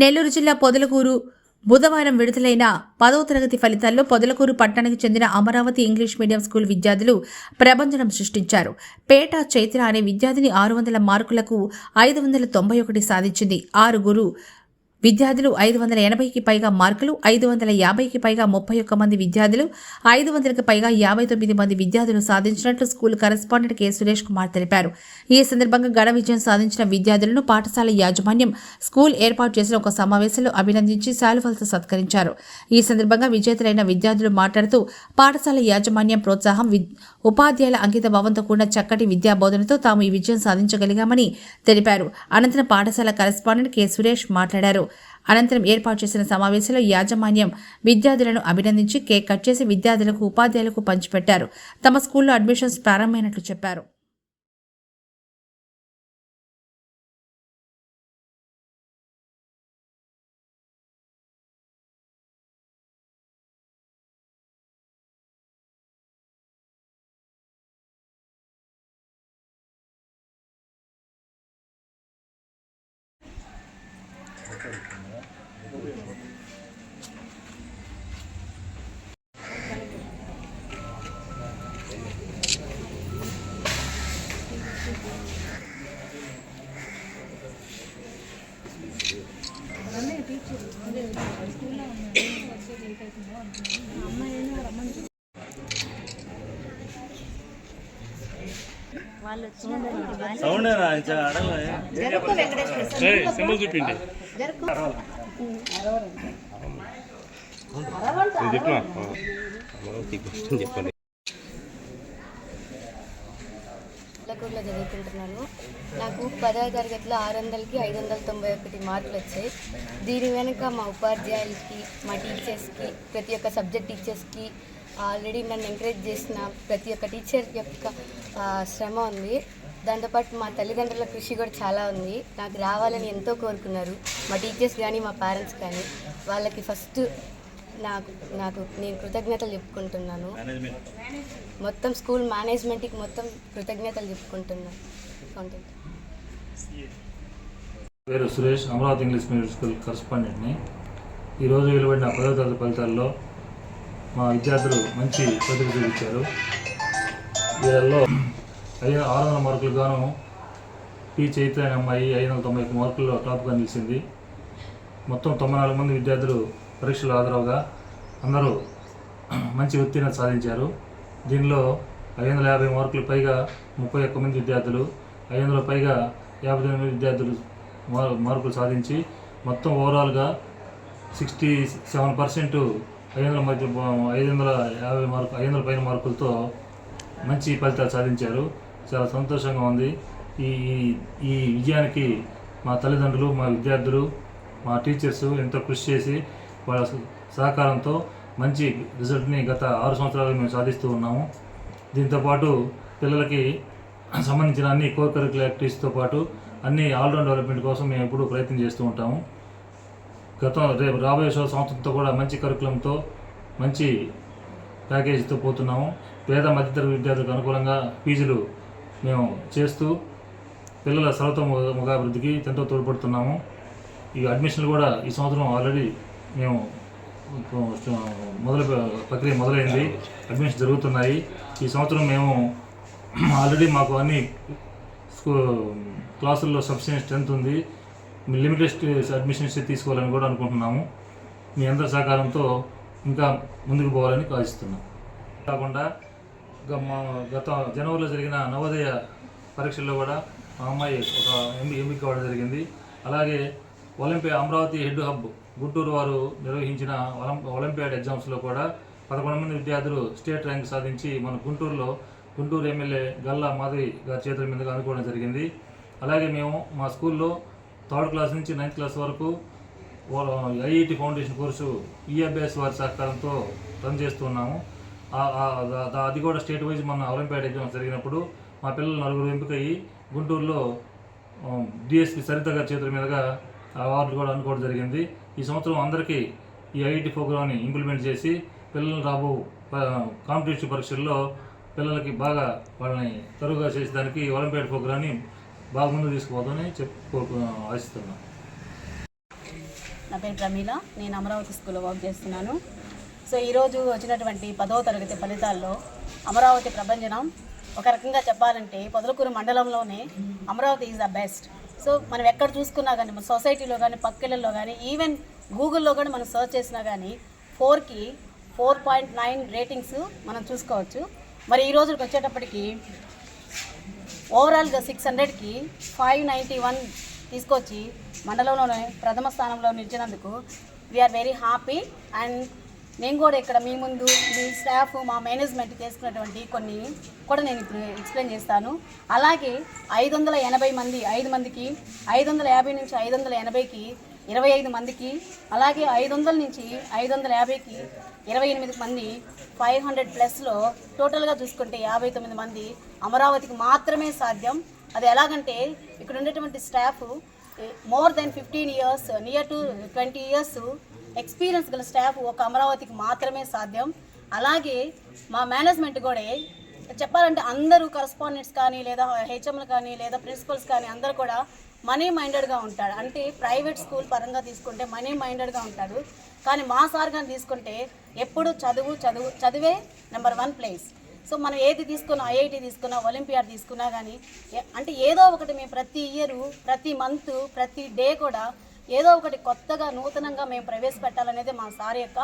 నెల్లూరు జిల్లా పొదలకూరు బుధవారం విడుదలైన పదవ తరగతి ఫలితాల్లో పొదలకూరు పట్టణానికి చెందిన అమరావతి ఇంగ్లీష్ మీడియం స్కూల్ విద్యార్థులు ప్రబంధనం సృష్టించారు. పేట చైత్ర అనే విద్యార్థిని ఆరు వందల మార్కులకు ఐదు వందల తొంభై ఒకటి సాధించింది. ఆరుగురు విద్యార్థులు ఐదు వందల ఎనభైకి పైగా మార్కులు ఐదు వందల యాభైకి పైగా ముప్పై ఒక్క మంది విద్యార్థులు ఐదు వందలకు పైగా యాభై తొమ్మిది మంది విద్యార్థులు సాధించినట్లు school correspondent K. Suresh Kumar తెలిపారు. ఈ సందర్భంగా ఘన విజయం సాధించిన విద్యార్థులను పాఠశాల యాజమాన్యం స్కూల్ ఏర్పాటు చేసిన ఒక సమావేశంలో అభినందించి శాలువలతో సత్కరించారు. ఈ సందర్భంగా విజేతలైన విద్యార్థులు మాట్లాడుతూ పాఠశాల యాజమాన్యం ప్రోత్సాహం ఉపాధ్యాయుల అంకిత భావంతో కూడిన చక్కటి విద్యా బోధనతో తాము ఈ విజయం సాధించగలిగామని తెలిపారు. అనంతరం పాఠశాల కరెస్పాండెంట్ కె. సురేష్ మాట్లాడారు. అనంతరం ఏర్పాటు చేసిన సమావేశంలో యాజమాన్యం విద్యార్థులను అభినందించి కేక్ కట్ చేసి విద్యార్థులకు ఉపాధ్యాయులకు పంచిపెట్టారు. తమ స్కూల్లో అడ్మిషన్స్ ప్రారంభమైనట్లు చెప్పారు. సింబల్ చూపిండి చెప్పండి పల్లెకూరులో చదువుకుంటున్నాను నాకు పదవ తరగతిలో ఆరు వందలకి ఐదు వందల తొంభై ఒకటి మార్కులు వచ్చాయి దీని వెనుక మా ఉపాధ్యాయులకి మా టీచర్స్కి ప్రతి ఒక్క సబ్జెక్ట్ టీచర్స్కి ఆల్రెడీ నన్ను ఎంకరేజ్ చేసిన ప్రతి ఒక్క టీచర్ యొక్క ఆ, శ్రమ ఉంది. దాంతోపాటు మా తల్లిదండ్రుల కృషి కూడా చాలా ఉంది. నాకు రావాలని ఎంతో కోరుకున్నారు. మా టీచర్స్ కానీ మా పేరెంట్స్ కానీ వాళ్ళకి ఫస్ట్ నాకు నాకు నేను కృతజ్ఞతలు చెప్పుకుంటున్నాను. మేనేజ్మెంట్ మొత్తం స్కూల్ మేనేజ్మెంట్కి మొత్తం కృతజ్ఞతలు చెప్పుకుంటున్నాను కాంటెంట్ పేరు Suresh Amaravati English medium school కరస్పాండెంట్ని. ఈరోజు వెలువడిన పదవ తరగతి ఫలితాల్లో మా విద్యార్థులు మంచి ప్రతిభ చూపించారు. వీళ్ళల్లో ఐదు ఆరు వందల మార్కులు గాను పి చైత్ర అనే అమ్మాయి ఐదు వందల తొంభై మార్కుల్లో టాప్గా నిలిచింది. మొత్తం తొంభై నాలుగు మంది విద్యార్థులు పరీక్షలు హాజరవగా అందరూ మంచి ఉత్తీర్ణత సాధించారు. దీనిలో ఐదు వందల యాభై మార్కులు పైగా ముప్పై ఒక్క మంది విద్యార్థులు ఐదు వందల పైగా యాభై తొమ్మిది విద్యార్థులు మార్కులు సాధించి మొత్తం ఓవరాల్గా సిక్స్టీ సెవెన్ పర్సెంట్ ఐదు వందల మధ్య ఐదు వందల యాభై మార్కు ఐదు వందల పైన మార్కులతో మంచి ఫలితాలు సాధించారు. చాలా సంతోషంగా ఉంది. ఈ ఈ- విజయానికి మా తల్లిదండ్రులు మా విద్యార్థులు మా టీచర్స్ ఎంతో కృషి చేసి వాళ్ళ స- సహకారంతో మంచి రిజల్ట్ని గత ఆరు సంవత్సరాలు మేము సాధిస్తూ ఉన్నాము. దీంతోపాటు పిల్లలకి సంబంధించిన అన్ని కో కరికులర్ యాక్టివిటీస్తో పాటు అన్ని ఆల్రౌండ్ డెవలప్మెంట్ కోసం మేము ఎప్పుడూ ప్రయత్నం చేస్తూ ఉంటాము. గతం రేపు రాబోయే సంవత్సరంతో కూడా మంచి కరికులంతో మంచి ప్యాకేజీతో పోతున్నాము. పేద మధ్యతరగతి విద్యార్థులకు అనుకూలంగా ఫీజులు మేము చేస్తూ పిల్లల సర్వతోముఖాభివృద్ధికి ఎంతో తోడ్పడుతున్నాము. ఈ అడ్మిషన్లు కూడా ఈ సంవత్సరం ఆల్రెడీ మేము మొదలు ప్రక్రియ మొదలైంది. అడ్మిషన్ జరుగుతున్నాయి. ఈ సంవత్సరం మేము ఆల్రెడీ మాకు అన్ని స్కూ క్లాసుల్లో సఫిషియెంట్ స్ట్రెంత్ ఉంది. లిమిటెడ్ అడ్మిషన్స్ తీసుకోవాలని కూడా అనుకుంటున్నాము. మీ అందరి సహకారంతో ఇంకా ముందుకు పోవాలని ఆశిస్తున్నాం కాకుండా గత జనవరిలో జరిగిన నవోదయ పరీక్షల్లో కూడా మా అమ్మాయి ఒక ఎంపీ ఎంపిక కావడం జరిగింది. అలాగే Olympia Amaravati head hub Guntur వారు నిర్వహించిన ఒలింపియాడ్ ఎగ్జామ్స్లో కూడా పదకొండు మంది విద్యార్థులు స్టేట్ ర్యాంక్ సాధించి మన గుంటూరులో గుంటూరు ఎమ్మెల్యే గల్లా మాధవి గారి చేతుల మీదుగా అనుకోవడం జరిగింది. అలాగే మేము మా స్కూల్లో థర్డ్ క్లాస్ నుంచి నైన్త్ క్లాస్ వరకు ఐఐటి ఫౌండేషన్ కోర్సు ఈఎఫ్ఎస్ వారి సహకారంతో రన్ చేస్తున్నాము అది కూడా స్టేట్ వైజ్ మన ఒలింపియాడ్ ఎగ్జామ్స్ జరిగినప్పుడు మా పిల్లలు నలుగురు ఎంపికయ్యి గుంటూరులో డిఎస్పి సరిత గారి చేతుల మీదుగా అవార్డులు కూడా అనుకోవడం జరిగింది. ఈ సంవత్సరం అందరికీ ఈ ఐఐటి ప్రోగ్రామ్ని ఇంప్లిమెంట్ చేసి పిల్లలు రాబో కాంపిటేటివ్ పరీక్షల్లో పిల్లలకి బాగా వాళ్ళని తరువుగా చేసేదానికి ఒలింపియాడ్ ప్రోగ్రామ్ని బాగా ముందు తీసుకుపోతామని ఆశిస్తున్నాను నా పేరు ప్రమీల. నేను అమరావతి స్కూల్లో వర్క్ చేస్తున్నాను. సో ఈరోజు వచ్చినటువంటి పదవ తరగతి ఫలితాల్లో అమరావతి ప్రభంజనం ఒక రకంగా చెప్పాలంటే పొదలకూరు మండలంలోనే Amaravati is the best so మనం ఎక్కడ చూసుకున్నా కానీ మన సొసైటీలో కానీ పక్కిళ్ళల్లో కానీ ఈవెన్ గూగుల్లో కూడా మనం సర్చ్ చేసినా కానీ ఫోర్కి ఫోర్ పాయింట్ నైన్ రేటింగ్స్ మనం చూసుకోవచ్చు. మరి ఈ రోజుకి వచ్చేటప్పటికి ఓవరాల్గా సిక్స్ హండ్రెడ్కి ఫైవ్ నైంటీ వన్ తీసుకొచ్చి మండలంలోనే ప్రథమ స్థానంలో నిలిచినందుకు we are very happy and నేను కూడా ఇక్కడ మీ ముందు మీ స్టాఫ్ మా మేనేజ్మెంట్ చేసుకున్నటువంటి కొన్ని కూడా నేను ఇప్పుడు ఎక్స్ప్లెయిన్ చేస్తాను. అలాగే ఐదు వందల ఎనభై మంది ఐదు మందికి ఐదు వందల యాభై నుంచి ఐదు వందల ఎనభైకి ఇరవై ఐదు మందికి అలాగే ఐదు వందల నుంచి ఐదు వందల యాభైకి ఇరవై ఎనిమిది మంది ఫైవ్ హండ్రెడ్ ప్లస్లో టోటల్గా చూసుకుంటే యాభై తొమ్మిది మంది అమరావతికి మాత్రమే సాధ్యం. అది ఎలాగంటే ఇక్కడ ఉండేటువంటి staff more than fifteen years near to twenty years experience గల స్టాఫ్ ఒక అమరావతికి మాత్రమే సాధ్యం. అలాగే మా మేనేజ్మెంట్ కూడా చెప్పాలంటే అందరూ కరస్పాండెంట్స్ కానీ లేదా హెచ్ఎంలు కానీ లేదా ప్రిన్సిపల్స్ కానీ అందరూ కూడా మనీ మైండెడ్గా ఉంటాడు అంటే ప్రైవేట్ స్కూల్ పరంగా తీసుకుంటే మనీ మైండెడ్గా ఉంటాడు కానీ మా సార్ కానీ తీసుకుంటే ఎప్పుడు చదువు చదువు చదివే నెంబర్ వన్ ప్లేస్ సో మనం ఏది తీసుకున్నా ఐఐటి తీసుకున్నా ఒలింపియాడ్ తీసుకున్నా కానీ ఏ- అంటే ఏదో ఒకటి మేము ప్రతి ఇయర్ ప్రతి మంత్ ప్రతి డే కూడా ఏదో ఒకటి కొత్తగా నూతనంగా మేము ప్రవేశపెట్టాలనేది మా సార్ యొక్క